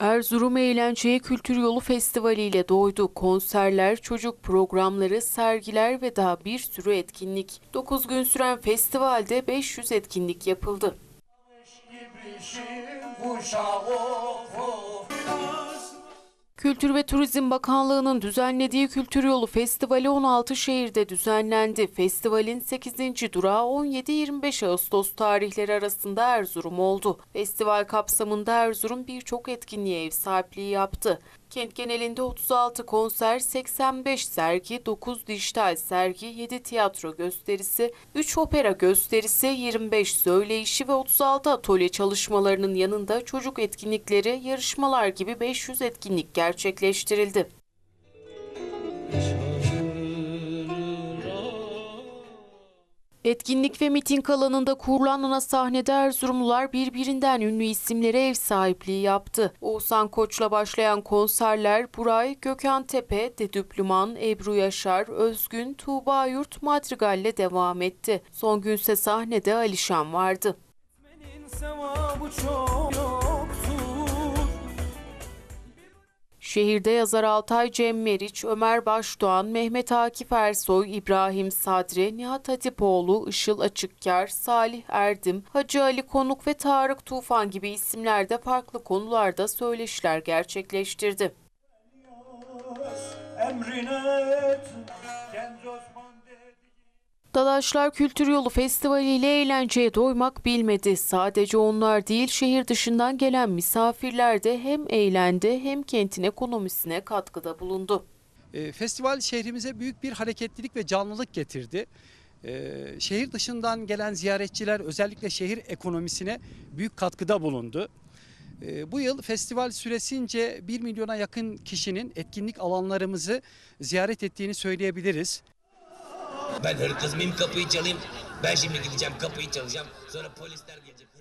Erzurum, Eğlenceye Kültür Yolu Festivali ile doydu. Konserler, çocuk programları, sergiler ve daha bir sürü etkinlik. 9 gün süren festivalde 500 etkinlik yapıldı. Of. Kültür ve Turizm Bakanlığı'nın düzenlediği Kültür Yolu Festivali 16 şehirde düzenlendi. Festivalin 8. durağı 17-25 Ağustos tarihleri arasında Erzurum oldu. Festival kapsamında Erzurum birçok etkinliğe ev sahipliği yaptı. Kent genelinde 36 konser, 85 sergi, 9 dijital sergi, 7 tiyatro gösterisi, 3 opera gösterisi, 25 söyleyişi ve 36 atölye çalışmalarının yanında çocuk etkinlikleri, yarışmalar gibi 500 etkinlik gerçekleştirildi. Etkinlik ve miting alanında kurulan ana sahnede Erzurumlular birbirinden ünlü isimlere ev sahipliği yaptı. Oğuzhan Koç'la başlayan konserler Buray, Gökhan Tepe, Dedüplüman, Ebru Yaşar, Özgün, Tuğba Yurt, Madrigal'le devam etti. Son günse sahnede Alişan vardı. Şehirde yazar Altay Cem Meriç, Ömer Başdoğan, Mehmet Akif Ersoy, İbrahim Sadri, Nihat Hatipoğlu, Işıl Açıkkar, Salih Erdim, Hacı Ali Konuk ve Tarık Tufan gibi isimler de farklı konularda söyleşiler gerçekleştirdi. Emrine. Genç dedi. Dadaşlar Kültür Yolu Festivali ile eğlenceye doymak bilmedi. Sadece onlar değil şehir dışından gelen misafirler de hem eğlendi hem kentin ekonomisine katkıda bulundu. E, Festival şehrimize büyük bir hareketlilik ve canlılık getirdi. E, Şehir dışından gelen ziyaretçiler özellikle şehir ekonomisine büyük katkıda bulundu. E, Bu yıl festival süresince 1 milyona yakın kişinin etkinlik alanlarımızı ziyaret ettiğini söyleyebiliriz. Ben hırkız mıyım kapıyı çalayım. Ben şimdi gideceğim kapıyı çalacağım. Sonra polisler gelecek.